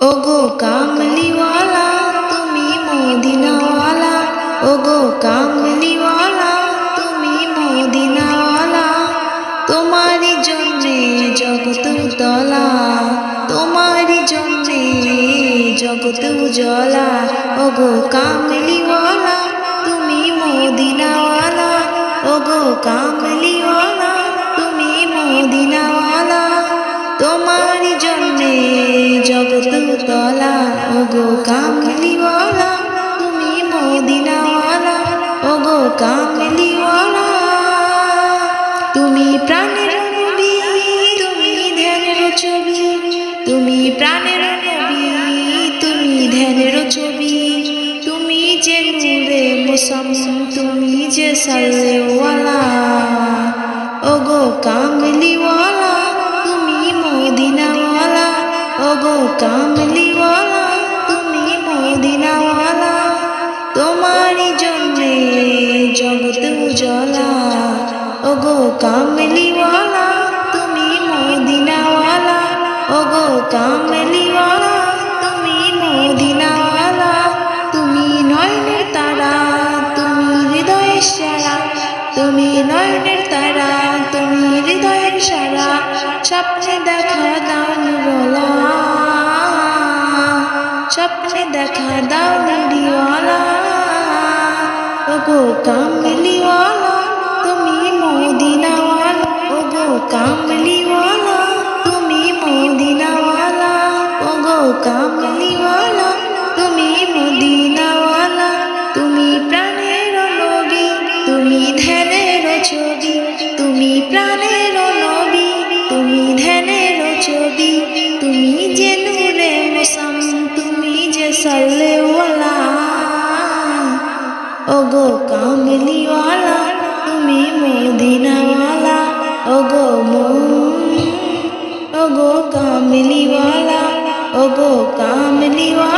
ওগো কামলিওয়ালা, তুমি মদিনাওয়ালা। ওগো কামলিওয়ালা, তুমি মদিনাওয়ালা। তোমারই জন্যে জগত তলা তোমারই জন্যে জগত উজলা ওগো কামলিওয়ালা, তুমি মদিনাওয়ালা। ওগো কামলিওয়ালা ওগো কামলিওয়ালা তুমি মদিনাওয়ালা, ওগো কামলিওয়ালা তুমি প্রাণের নবী, তুমি ধ্যানের ছবি, তুমি প্রাণের নবী, তুমি ধ্যানের ছবি। তুমি যে নূরে মুসাম তুমি যে সাল্লেওয়ালা। ওগো কামলিওয়ালা তুমি মদিনাওয়ালা, ওগো কামলিওয়ালা ওগো কামলিওয়ালা, তুমি মদিনাওয়ালা। ওগো কামলিওয়ালা, তুমি মদিনাওয়ালা। তুমি নয়নের তারা, তুমি হৃদয়ের সারা। তুমি নয়নের তারা, তুমি হৃদয়ের সারা। স্বপ্নে দেখা দাও নুরলা স্বপ্নে দেখা দাও নুরিওয়ালা ওগো কামলিওয়ালা কামলিওয়ালা, তুমি মদিনাওয়ালা। ওগো কামলিওয়ালা, তুমি মদিনাওয়ালা। তুমি প্রাণের নবী, তুমি ধ্যানের ছবি। তুমি প্রাণের নবী, তুমি ধ্যানের ছবি। তুমি যে নূরে মুসাম, তুমি যে সাল্লেওয়ালা ওগো কামলিওয়ালা। ওগো কামলিওয়ালা ওগো কামলিওয়ালা